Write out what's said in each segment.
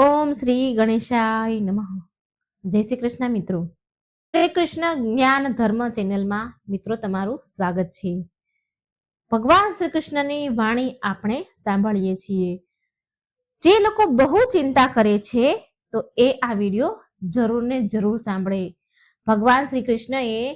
ઓમ શ્રી ગણેશાય નમઃ. જય શ્રી કૃષ્ણ મિત્રો. શ્રી કૃષ્ણ જ્ઞાન ધર્મ ચેનલમાં મિત્રો તમારું સ્વાગત છે. ભગવાન શ્રી કૃષ્ણની વાણી આપણે સાંભળીએ છીએ. જે લોકો બહુ ચિંતા કરે છે, તો એ આ વીડિયો જરૂર ને જરૂર સાંભળે. ભગવાન શ્રી કૃષ્ણએ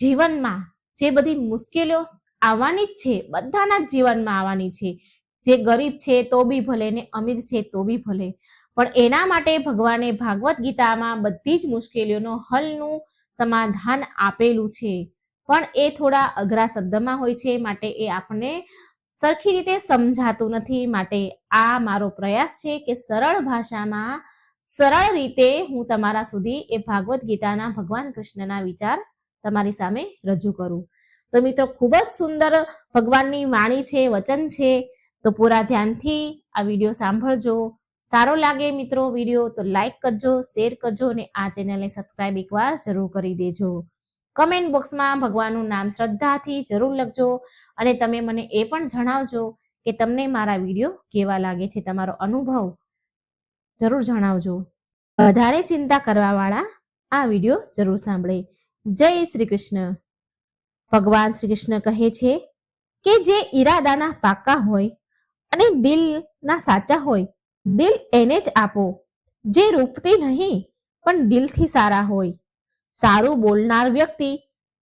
જીવનમાં જે બધી મુશ્કેલીઓ આવવાની જ છે, બધાના જીવનમાં આવવાની છે. જે ગરીબ છે તો બી ભલે ને અમીર છે તો બી ભલે. પણ એના માટે ભગવાને ભાગવત ગીતામાં બધી જ મુશ્કેલીઓનો હલનું સમાધાન આપેલું છે. પણ એ થોડા અઘરા શબ્દમાં હોય છે, માટે એ આપણને સરખી રીતે સમજાતું નથી. માટે આ મારો પ્રયાસ છે કે સરળ ભાષામાં સરળ રીતે હું તમારા સુધી એ ભાગવત ગીતાના ભગવાન કૃષ્ણના વિચાર તમારી સામે રજૂ કરું. તો મિત્રો, ખૂબ જ સુંદર ભગવાનની વાણી છે, વચન છે. તો પૂરા ધ્યાનથી આ વીડિયો સાંભળજો. સારો લાગે મિત્રો વીડિયો, તો લાઈક કરજો શેર કરજો અને આ ચેનલને સબસ્ક્રાઇબ એકવાર જરૂર કરી દેજો. કમેન્ટ બોક્સમાં ભગવાનનું નામ શ્રદ્ધાથી જરૂર લખજો અને તમે મને એ પણ જણાવજો કે તમને મારા વીડિયો કેવા લાગે છે, તમારો અનુભવ જરૂર જણાવજો. વધારે ચિંતા કરવાવાળા આ વીડિયો જરૂર સાંભળે. જય શ્રી કૃષ્ણ. ભગવાન શ્રી કૃષ્ણ કહે છે કે જે ઈરાદાના પાકા હોય અને દિલના સાચા હોય દિલ એને જ આપો, જે રૂપથી નહીં, પણ દિલથી સારા હોય. સારું બોલનાર વ્યક્તિ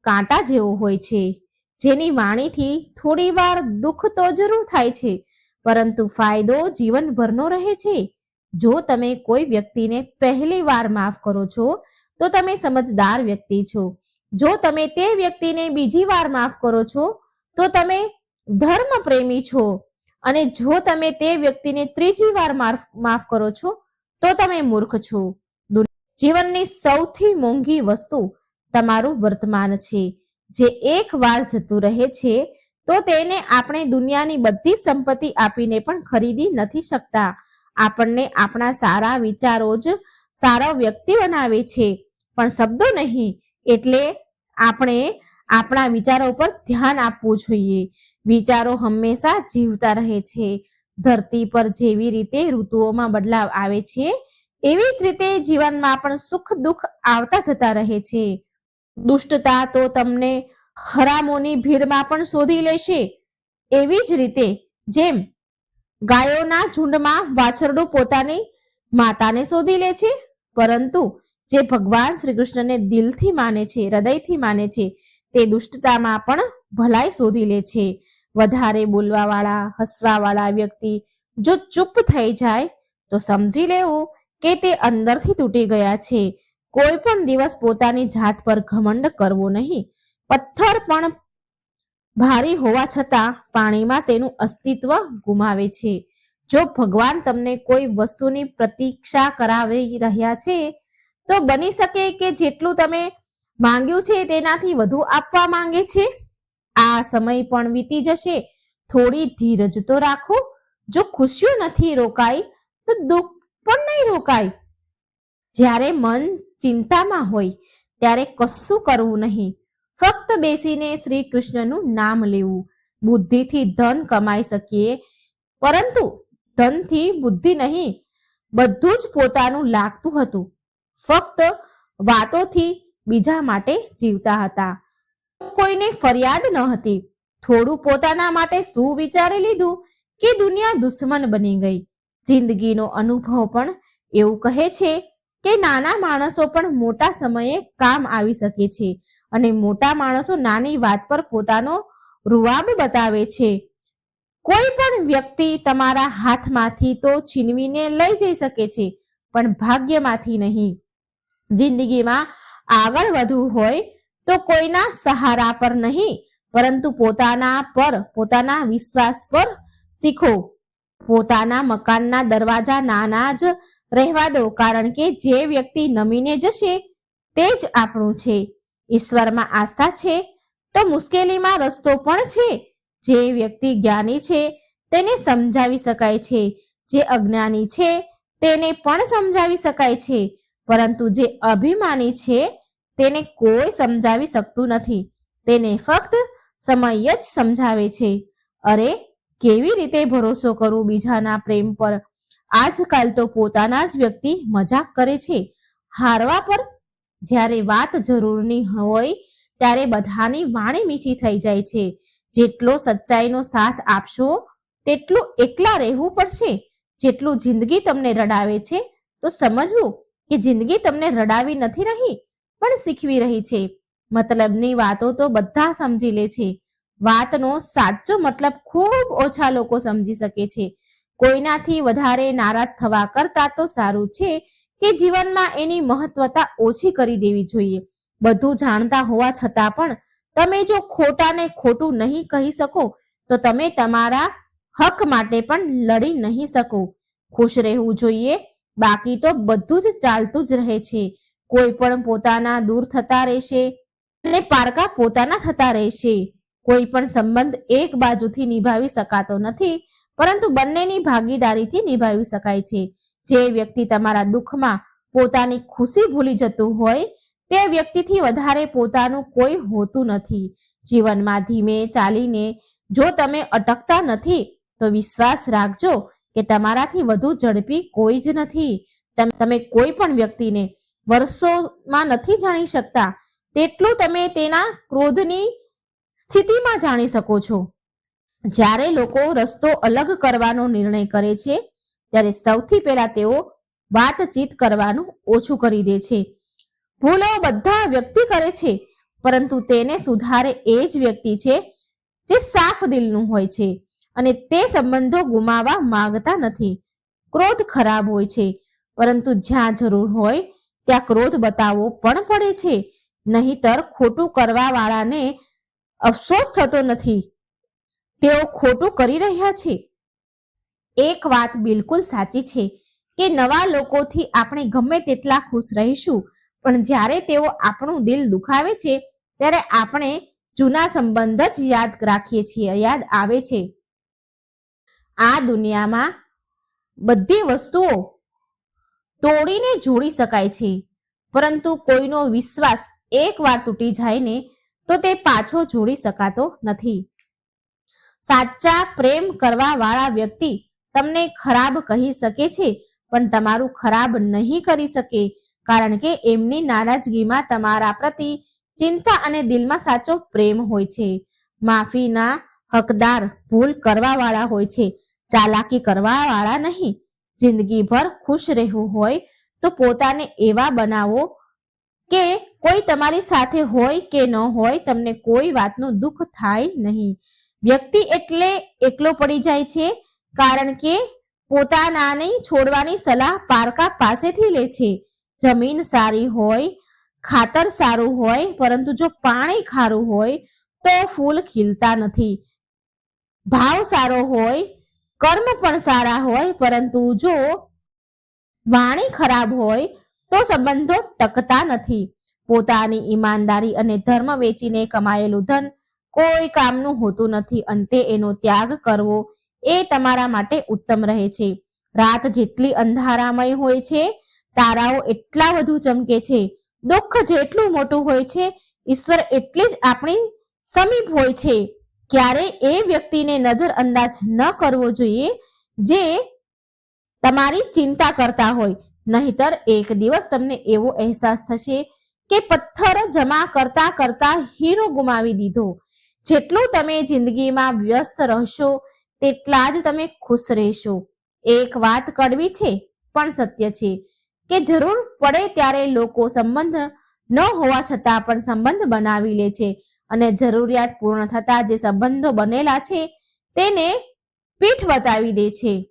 કાંટા જેવો હોય છે, જેની વાણીથી થોડી વાર દુઃખ તો જરૂર થાય છે, પરંતુ ફાયદો જીવનભરનો રહે છે. જો તમે કોઈ વ્યક્તિને પહેલી વાર માફ કરો છો, તો તમે સમજદાર વ્યક્તિ છો. જો તમે તે વ્યક્તિને બીજી વાર માફ કરો છો, તો તમે ધર્મ પ્રેમી છો. અને જો તમે તે વ્યક્તિને ત્રીજી વાર માફ કરો છો, તો તમે મૂર્ખ છો. જીવનની સૌથી મોંઘી વસ્તુ તમારું વર્તમાન છે. જે એક વાર જતું રહે છે, તો તેને આપણે દુનિયાની બધી સંપત્તિ આપીને પણ ખરીદી નથી શકતા. આપણને આપણા સારા વિચારો જ સારો વ્યક્તિ બનાવે છે. પણ શબ્દો નહીં, એટલે આપણે આપણા વિચારો પર ધ્યાન આપવું જોઈએ. વિચારો હંમેશા જીવતા રહે છે. ધરતી પર જેવી રીતે ઋતુઓમાં બદલાવ આવે છે, એવી જ રીતે જીવનમાં પણ સુખ દુઃખ આવતા જતા રહે છે. દુષ્ટતા તો તમને હરામોની ભીડમાં પણ શોધી લેશે. એવી જ રીતે જેમ ગાયોના ઝુંડમાં વાછરડું પોતાની માતાને શોધી લે છે, પરંતુ જે ભગવાન શ્રી કૃષ્ણને દિલથી માને છે, હૃદયથી માને છે, તે દુષ્ટતામાં પણ ભલાઈ શોધી લે છે. વધારે બોલવાવાળા, હસવાવાળા વ્યક્તિ જો ચૂપ થઈ જાય, તો સમજી લેવું કે તે અંદરથી તૂટી ગયા છે. કોઈ પણ દિવસ પોતાની જાત પર ઘમંડ કરવો નહીં. પથ્થર પણ ભારી હોવા છતાં પાણીમાં તેનું અસ્તિત્વ ગુમાવે છે. જો ભગવાન તમને કોઈ વસ્તુની પ્રતીક્ષા કરાવી રહ્યા છે, તો બની શકે કે જેટલું તમે માંગ્યું છે તેનાથી વધુ આપવા માંગે છે? આ સમય પણ વીતી જશે. થોડી ધીરજ તો રાખો. જો ખુશીઓ નથી રોકાઈ, તો દુઃખ પણ નહીં રોકાય. જ્યારે મન ચિંતામાં હોય, ત્યારે કશું કરવું નહીં. ફક્ત બેસીને શ્રી કૃષ્ણનું નામ લેવું. બુદ્ધિથી ધન કમાઈ શકીએ, પરંતુ ધનથી બુદ્ધિ નહીં. બધું જ પોતાનું લાગતું હતું. ફક્ત વાતોથી બીજા માટે જીવતા હતા. કોઈને ફરિયાદ ન હતી. થોડું પોતાના માટે શું વિચારી લીધું કે દુનિયા દુશ્મન બની ગઈ. જિંદગીનો અનુભવ પણ એવું કહે છે કે નાના માણસો પણ મોટા સમયે કામ આવી શકે છે અને મોટા માણસો નાની વાત પર પોતાનો રૂવાબ બતાવે છે. કોઈ પણ વ્યક્તિ તમારા હાથમાંથી તો છીનવીને લઈ જઈ શકે છે, પણ ભાગ્યમાંથી નહીં. જિંદગીમાં આગળ વધવું હોય તો કોઈના સહારા પર નહીં, પરંતુ પોતાના પર, પોતાના વિશ્વાસ પર શીખો. પોતાના મકાનના દરવાજા નાના જ રહેવા દો, કારણ કે જે વ્યક્તિ નમીને જશે, તે જ આપણું છે. ઈશ્વરમાં આસ્થા છે, તો મુશ્કેલીમાં રસ્તો પણ છે. જે વ્યક્તિ જ્ઞાની છે, તેને સમજાવી શકાય છે. જે અજ્ઞાની છે, તેને પણ સમજાવી શકાય છે. પરંતુ જે અભિમાની છે તેને કોઈ સમજાવી શકતું નથી. તેને ફક્ત સમય જ સમજાવે છે. અરે, કેવી રીતે ભરોસો કરું બીજાના પ્રેમ પર? આજકાલ તો પોતાના જ વ્યક્તિ મજાક કરે છે. હારવા પર જ્યારે વાત જરૂરની હોય, ત્યારે બધાની વાણી મીઠી થઈ જાય છે. જેટલો સચ્ચાઈનો સાથ આપશો, તેટલું એકલા રહેવું પડશે. જેટલું જિંદગી તમને રડાવે છે, તો સમજવું કે જિંદગી તમને રડાવી નથી રહી. પણ શીખવી રહી છે. મતલબની વાતો તો બધા સમજી લે છે. વાતનો સાચો મતલબ ખૂબ ઓછા લોકો સમજી શકે છે. કોઈનાથી વધારે નારાજ થવા કરતા તો સારું છે કે જીવનમાં એની મહત્વતા ઓછી કરી દેવી જોઈએ. બધું જાણતા હોવા છતાં પણ તમે જો ખોટાને ખોટું નહીં કહી શકો, તો તમે તમારા હક માટે પણ લડી નહીં શકો. ખુશ રહેવું જોઈએ. બાકી તો બધું જ ચાલતું જ રહે છે. કોઈ પણ પોતાના દૂર થતા રહેશે અને પારકા પોતાના થતા રહેશે. કોઈ પણ સંબંધ એક બાજુથી નિભાવી શકાતો નથી, પરંતુ બંનેની ભાગીદારીથી નિભાવી શકાય છે. જે વ્યક્તિ તમારા દુઃખમાં પોતાની ખુશી ભૂલી જતું હોય, તે વ્યક્તિથી વધારે પોતાનું કોઈ હોતું નથી. જીવનમાં ધીમે ચાલીને જો તમે અટકતા નથી, તો વિશ્વાસ રાખજો કે તમારાથી વધુ ઝડપી કોઈ જ નથી. તમ- કોઈ પણ વ્યક્તિને વર્ષોમાં નથી જાણી શકતા, તેટલું તમે તેના ક્રોધની સ્થિતિમાં જાણી શકો છો. જ્યારે લોકો રસ્તો અલગ કરવાનો નિર્ણય કરે છે, ત્યારે સૌથી પહેલા તેઓ વાતચીત કરવાનું ઓછું કરી દે છે. ભૂલો બધા વ્યક્તિ કરે છે, પરંતુ તેને સુધારે એ જ વ્યક્તિ છે જે સાફ દિલનું હોય છે અને તે સંબંધો ગુમાવવા માંગતા નથી. ક્રોધ ખરાબ હોય છે, પરંતુ જ્યાં જરૂર હોય ત્યાં ક્રોધ બતાવવો પણ પડે છે. નહીતર ખોટું કરવા વાળાને અફસોસ થતો નથી. તેઓ ખોટું કરી રહ્યા છે. એક વાત બિલકુલ સાચી છે કે નવા લોકોથી આપણે ગમે તેટલા ખુશ રહીશું, પણ જ્યારે તેઓ આપણું દિલ દુખાવે છે, ત્યારે આપણે જૂના સંબંધ જ યાદ રાખીએ છીએ, યાદ આવે છે. આ દુનિયામાં બધી વસ્તુઓ તોડીને જોડી શકાય છે. પરંતુ કોઈનો વિશ્વાસ એકવાર તૂટી જાય ને તો તે પાછો જોડી શકાતો નથી. સાચા પ્રેમ કરવા વાળા વ્યક્તિ તમને ખરાબ કહી શકે છે, પણ તમારું ખરાબ નહીં કરી શકે, કારણ કે એમની નારાજગીમાં તમારા પ્રતિ ચિંતા અને દિલમાં સાચો પ્રેમ હોય છે. માફીના હકદાર ભૂલ કરવા વાળા હોય છે, ચાલાકી કરવા વાળા નહીં. જિંદગીભર ખુશ રહેવું હોય તો પોતાને એવા બનાવો કે કોઈ તમારી સાથે હોય કે ન હોય તમને કોઈ વાતનું દુઃખ થાય નહીં. વ્યક્તિ એટલે એકલો પડી જાય છે કારણ કે પોતાનાની છોડવાની સલાહ પારકા પાસેથી લે છે. જમીન સારી હોય, ખાતર સારું હોય, પરંતુ જો પાણી ખારું હોય તો ફૂલ ખીલતા નથી. ભાવ સારો હોય કર્મ પણ સારા હોય, પરંતુ જો વાણી ખરાબ હોય, તો સંબંધો ટકતા નથી. પોતાની ઈમાનદારી અને ધર્મ વેચીને કમાયેલું ધન કોઈ કામનું હોતું નથી. અંતે એનો ત્યાગ કરવો એ તમારા માટે ઉત્તમ રહે છે. રાત જેટલી અંધારામય હોય છે, તારાઓ એટલા વધુ ચમકે છે. દુઃખ જેટલું મોટું હોય છે, ઈશ્વર એટલી જ આપણી સમીપ હોય છે. ક્યારે એ વ્યક્તિને નજર અંદાજ ન કરવો જોઈએ જે તમારી ચિંતા કરતા હોય. નહીતર એક દિવસ તમને એવો અહેસાસ થશે કે પથ્થર જમા કરતા કરતા હીરો ગુમાવી દીધો. જેટલું તમે જિંદગીમાં વ્યસ્ત રહેશો, તેટલા જ તમે ખુશ રહેશો. એક વાત કડવી છે, પણ સત્ય છે કે જરૂર પડે ત્યારે લોકો સંબંધ ન હોવા છતાં પણ સંબંધ બનાવી લે છે. અને જરૂરિયાત પૂર્ણ થતા જે સંબંધો બનેલા છે, તેને પીઠ બતાવી દે છે.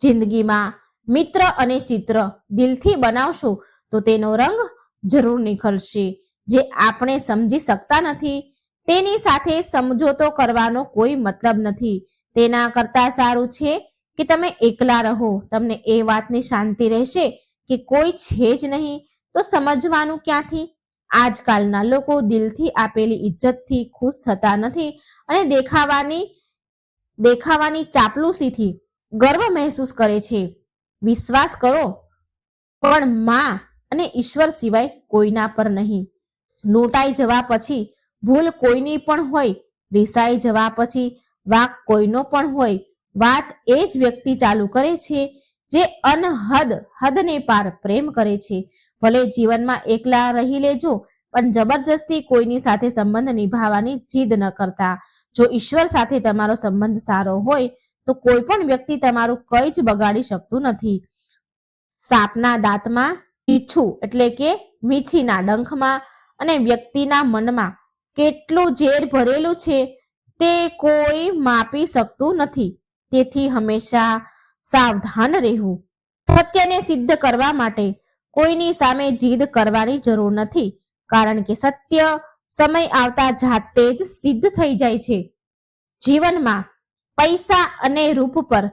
જિંદગીમાં મિત્ર અને ચિત્ર દિલથી બનાવશો, તો તેનો રંગ જરૂર નીકળશે જે આપણે સમજી શકતા નથી, તેની સાથે સમજોતો કરવાનો કોઈ મતલબ નથી. તેના કરતા સારું છે કે તમે એકલા રહો. તમને એ વાતની શાંતિ રહેશે કે કોઈ છે જ નહીં. તો સમજવાનું ક્યાંથી? આજકાલના લોકો દિલથી આપેલી ઇજ્જતથી ખુશ થતા નથી અને દેખાવાની દેખાવાની ચાપલુસીથી ગર્વ મહેસૂસ કરે છે. વિશ્વાસ કરો, પણ માં અને ઈશ્વર સિવાય કોઈના પર નહીં. લૂંટાઈ જવા પછી ભૂલ કોઈની પણ હોય, રિસાઈ જવા પછી વાક કોઈનો પણ હોય, વાત એ જ વ્યક્તિ ચાલુ કરે છે જે અનહદ હદને પાર પ્રેમ કરે છે. ભલે જીવનમાં એકલા રહી લેજો, પણ જબરજસ્તી કોઈની સાથે સંબંધ નિભાવવાની જીદ ન કરતા. જો ઈશ્વર સાથે તમારો સંબંધ સારો હોય, તો કોઈ પણ વ્યક્તિ તમારું કંઈ જ બગાડી શકતું નથી. સાપના દાંતમાં મીઠું, એટલે કે મીઠીના ડંખમાં અને વ્યક્તિના મનમાં કેટલું ઝેર ભરેલું છે, તે કોઈ માપી શકતું નથી. તેથી હંમેશા સાવધાન રહેવું. સત્યને સિદ્ધ કરવા માટે કોઈની સામે જીદ કરવાની જરૂર નથી, કારણ કે સત્ય સમય આવતા જાતે જ સિદ્ધ થઈ જાય છે. જીવનમાં પૈસા અને રૂપ પર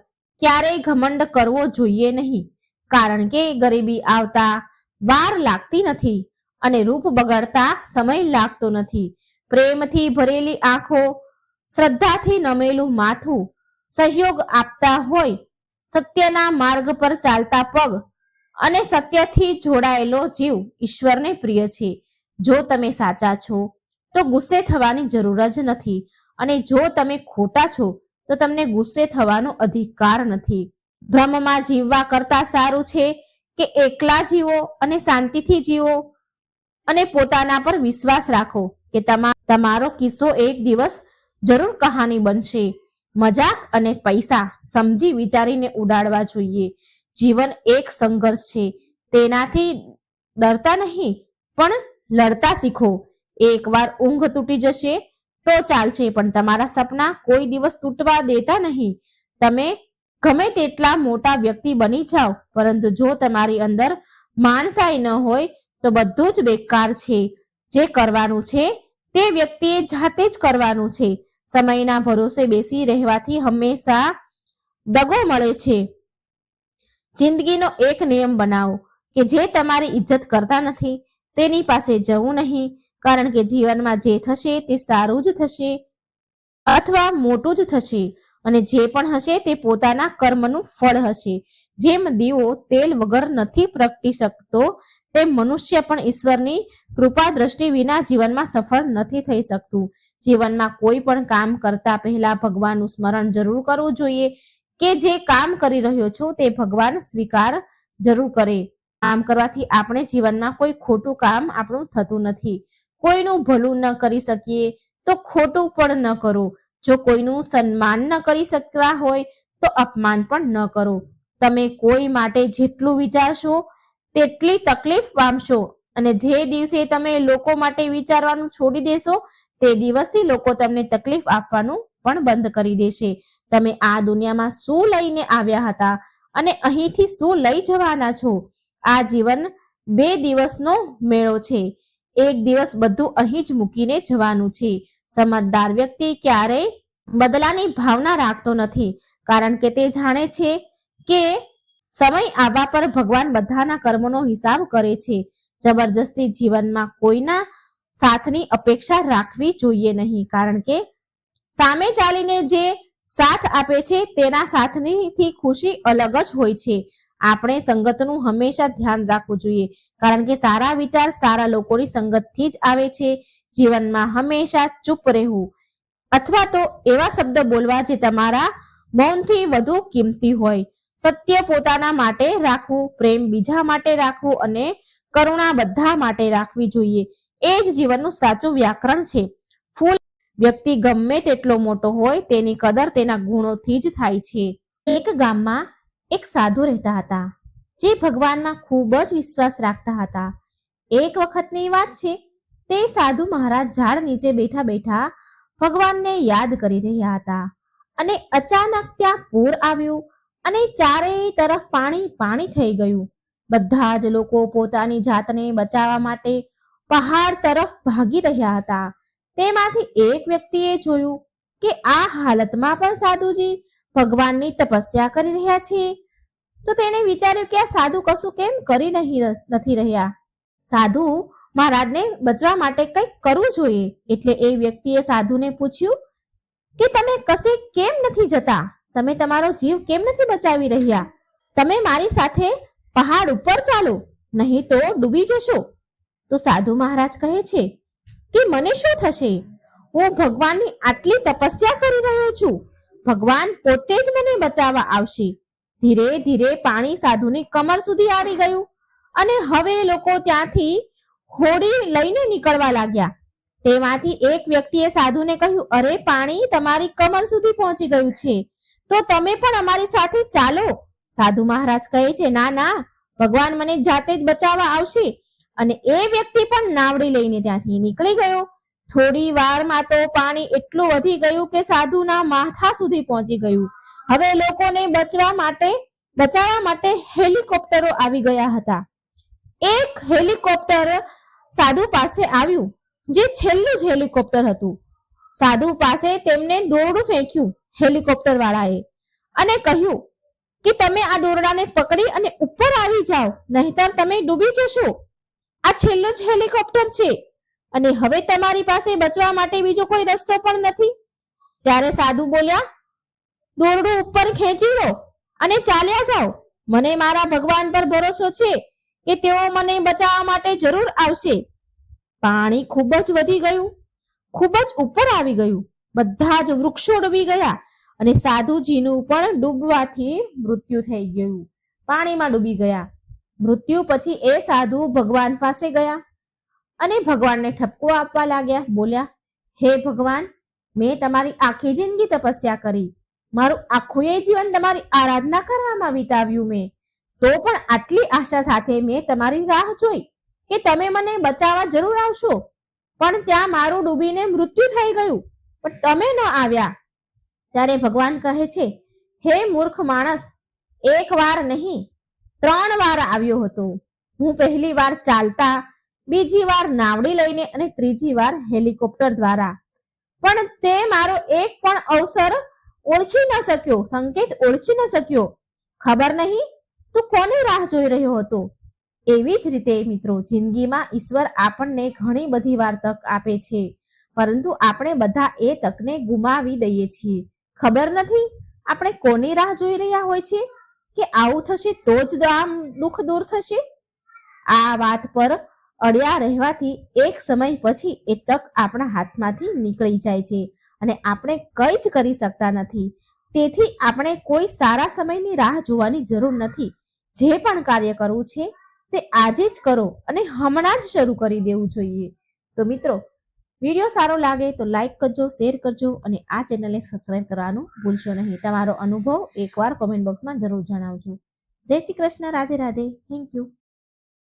ક્યારેય ઘમંડ કરવો જોઈએ નહીં, કારણ કે ગરીબી આવતા વાર લાગતી નથી અને રૂપ બગડતા સમય લાગતો નથી. પ્રેમથી ભરેલી આંખો, શ્રદ્ધાથી નમેલું માથું સહયોગ આપતા હોય, સત્યના માર્ગ પર ચાલતા પગ અને સત્યથી જોડાયેલો જીવ ઈશ્વરને પ્રિય છે. જો તમે સાચા છો, તો ગુસ્સે થવાની જરૂર જ નથી. અને જો તમે ખોટા છો, તો તમને ગુસ્સે થવાનો અધિકાર નથી. ભ્રમમાં જીવવા કરતા સારું છે કે એકલા જીવો અને શાંતિથી જીવો. અને પોતાના પર વિશ્વાસ રાખો કે તમા- તમારો કિસ્સો એક દિવસ જરૂર કહાની બનશે. મજાક અને પૈસા સમજી વિચારીને ઉડાડવા જોઈએ. જીવન એક સંઘર્ષ છે. તેનાથી ડરતા નહીં, પણ લડતા શીખો. એકવાર ઊંઘ તૂટી જશે તો ચાલશે, પણ તમારા સપના કોઈ દિવસ તૂટવા દેતા નહીં. તમે ગમે તેટલા મોટા વ્યક્તિ બની જાઓ, પરંતુ જો તમારી અંદર માણસાઈ ન હોય, તો બધું જ બેકાર છે. જે કરવાનું છે, તે વ્યક્તિએ જાતે જ કરવાનું છે. સમયના ભરોસે બેસી રહેવાથી હંમેશા દગો મળે છે. જિંદગીનો એક નિયમ બનાવો કે જે તમારી ઇજ્જત કરતા નથી, તેની પાસે જવું નહીં, કારણ કે જીવનમાં જે થશે તે સારું જ થશે અથવા મોટું જ થશે અને જે પણ હશે તે પોતાના કર્મનું ફળ હશે. જેમ દીવો તેલ વગર નથી પ્રગટી શકતો, તેમ મનુષ્ય પણ ઈશ્વરની કૃપા દ્રષ્ટિ વિના જીવનમાં સફળ નથી થઈ શકતું. જીવનમાં કોઈ પણ કામ કરતા પહેલા ભગવાનનું સ્મરણ જરૂર કરવું જોઈએ. કે જે કામ કરી રહ્યો છો તે ભગવાન સ્વીકાર જરૂર કરે. કામ કરવાથી આપણે જીવનમાં કોઈ ખોટું કામ આપણું થતું નથી. કોઈનું ભલું ન કરી શકીએ તો ખોટું પણ ન કરો. જો કોઈનું સન્માન ન કરી શકતા હોય તો અપમાન પણ ન કરો. તમે કોઈ માટે જેટલું વિચારશો તેટલી તકલીફ પામશો અને જે દિવસે તમે લોકો માટે વિચારવાનું છોડી દેશો તે દિવસથી લોકો તમને તકલીફ આપવાનું પણ બંધ કરી દેશે. તમે આ દુનિયામાં શું લઈને આવ્યા હતા અને અહીંથી શું લઈ જવાના છો? આ જીવન બે દિવસનો મેળો છે. એક દિવસ બધું અહીં જ મૂકીને જવાનું છે. સમજદાર વ્યક્તિ ક્યારેય બદલાની ભાવના રાખતો નથી, કારણ કે તે જાણે છે કે સમય આવવા પર ભગવાન બધાના કર્મનો હિસાબ કરે છે. જબરજસ્તી જીવનમાં કોઈના સાથની અપેક્ષા રાખવી જોઈએ નહીં, કારણ કે સામે ચાલીને જે સાથ આપે છે, તેના સાથની ખુશી અલગ જ હોય છે. આપણે સંગતનું હંમેશા ધ્યાન રાખવું જોઈએ, કારણ કે સારા વિચાર સારા લોકોની સંગતથી જ આવે છે. જીવનમાં હંમેશા ચૂપ રહેવું, અથવા તો એવા શબ્દ બોલવા જે તમારા મૌનથી વધુ કિંમતી હોય. સત્ય પોતાના માટે રાખવું, પ્રેમ બીજા માટે રાખવું અને કરુણા બધા માટે રાખવી જોઈએ. એ જ જીવનનું સાચું વ્યાકરણ છે. ફૂલ વ્યક્તિ ગમે તેટલો મોટો હોય તેની કદર તેના ગુણોથી જ થાય છે. એક ગામમાં એક સાધુ રહેતા હતા, જે ભગવાનમાં ખૂબ જ વિશ્વાસ રાખતા હતા. એક વખતની વાત છે, તે સાધુ મહારાજ ઝાડ નીચે બેઠા બેઠા ભગવાનને યાદ કરી રહ્યા હતા અને અચાનક ત્યાં પૂર આવ્યું અને ચારેય તરફ પાણી પાણી થઈ ગયું. બધા જ લોકો પોતાની જાતને બચાવવા માટે પહાડ તરફ ભાગી રહ્યા હતા. તેમાંથી એક વ્યક્તિએ જોયું કે આ હાલતમાં પણ સાધુજી ભગવાનની તપસ્યા કરી રહ્યા છે. તો તેણે વિચાર્યું કે આ સાધુ કશું કેમ કરી નહીં નથી રહ્યા? સાધુ મહારાજને બચવા માટે કંઈક કરવું જોઈએ. એટલે એ વ્યક્તિએ સાધુને પૂછ્યું કે તમે કશે કેમ નથી જતા? તમે તમારો જીવ કેમ નથી બચાવી રહ્યા? તમે મારી સાથે પહાડ ઉપર ચાલો, નહીં તો ડૂબી જશો. તો સાધુ મહારાજ કહે છે કે મને શું થશે? હું ભગવાનની આટલી તપસ્યા કરી રહ્યો છું. ભગવાન પોતે જ મને બચાવવા આવશે. ધીરે ધીરે પાણી સાધુની કમર સુધી આવી ગયું અને હવે લોકો ત્યાંથી હોડી લઈને નીકળવા લાગ્યા. તેમાંથી એક વ્યક્તિએ સાધુને કહ્યું, અરે પાણી તમારી કમર સુધી પહોંચી ગયું છે. તો તમે પણ અમારી સાથે ચાલો. સાધુ મહારાજ કહે છે, ના ના, ભગવાન મને જાતે જ બચાવવા આવશે. અને એ વ્યક્તિ પણ નાવડી લઈને ત્યાંથી નીકળી ગયો. થોડી વારમાં તો પાણી એટલું વધી ગયું કે સાધુના માથા સુધી પહોંચી ગયું. હવે લોકોને બચવા માટે, બચાવવા માટે હેલિકોપ્ટરો આવી ગયા હતા. એક હેલિકોપ્ટર સાધુ પાસે આવ્યું, જે છેલ્લું જ હેલિકોપ્ટર હતું. સાધુ પાસે તેમને દોરડું ફેંક્યું હેલિકોપ્ટર વાળાએ અને કહ્યું કે તમે આ દોરડાને પકડી અને ઉપર આવી જાઓ, નહીતર તમે ડૂબી જશો. આ છેલ્લું જ હેલિકોપ્ટર છે. અને હવે તમારી પાસે બચવા માટે બીજો કોઈ રસ્તો પણ નથી. ત્યારે સાધુ બોલ્યા, દોરડું ઉપર ખેંચી લો અને ચાલ્યા જાઓ. મને મારા ભગવાન પર ભરોસો છે કે તેઓ મને બચાવવા માટે જરૂર આવશે. પાણી ખૂબ જ વધી ગયું. ખૂબ જ ઉપર આવી ગયું. બધા જ વૃક્ષો ડૂબી ગયા અને સાધુજીનું પણ ડૂબવાથી મૃત્યુ થઈ ગયું. પાણીમાં ડૂબી ગયા. મૃત્યુ પછી એ સાધુ ભગવાન પાસે ગયા અને ભગવાનને ઠપકો આપવા લાગ્યા, બોલ્યા, હે ભગવાન, મેં તમારી આખી જિંદગી તપસ્યા કરી. મારું આખું એ જીવન તમારી આરાધના કરવામાં વિતાવ્યું મેં. તો પણ આટલી આશા સાથે મેં તમારી રાહ જોઈ કે તમે મને બચાવવા જરૂર આવશો. પણ ત્યાં મારું ડૂબીને મૃત્યુ થઈ ગયું. પણ તમે ન આવ્યા. ત્યારે ભગવાન કહે છે, હે મૂર્ખ માણસ, એક વાર નહીં ત્રણ વાર આવ્યો હતો. હું પહેલી વાર ચાલતા, બીજી વાર નાવડી લઈને અને ત્રીજી વાર હેલિકોપ્ટર દ્વારા. પણ તે મારો એક પણ અવસર ઓળખી ન શક્યો, સંકેત ઓળખી ન શક્યો. ખબર નહીં, તું કોની રાહ જોઈ રહ્યો હતો? એવી જ રીતે મિત્રો, જિંદગીમાં ઈશ્વર આપણને ઘણી બધી વાર તક આપે છે, પરંતુ આપણે બધા એ તકને ગુમાવી દઈએ છીએ. ખબર નથી, આપણે કોની રાહ જોઈ રહ્યા હોય છે? કે આવું થશે તો જ આમ દુઃખ દૂર થશે? આ વાત પર અડ્યા રહેવાથી એક સમય પછી એ તક આપણા હાથમાંથી નીકળી જાય છે અને આપણે કંઈ જ કરી શકતા નથી. તેથી આપણે કોઈ સારા સમયની રાહ જોવાની જરૂર નથી. જે પણ કાર્ય કરવું છે તે આજે જ કરો અને હમણાં જ શરૂ કરી દેવું જોઈએ. તો મિત્રો વીડિયો સારો લાગે તો લાઇક કરજો, શેર કરજો અને આ ચેનલને સબસ્ક્રાઇબ કરવાનું ભૂલશો નહીં. તમારો અનુભવ એકવાર કોમેન્ટ બોક્સમાં જરૂર જણાવજો. જય શ્રી કૃષ્ણ, રાધે રાધે. Thank you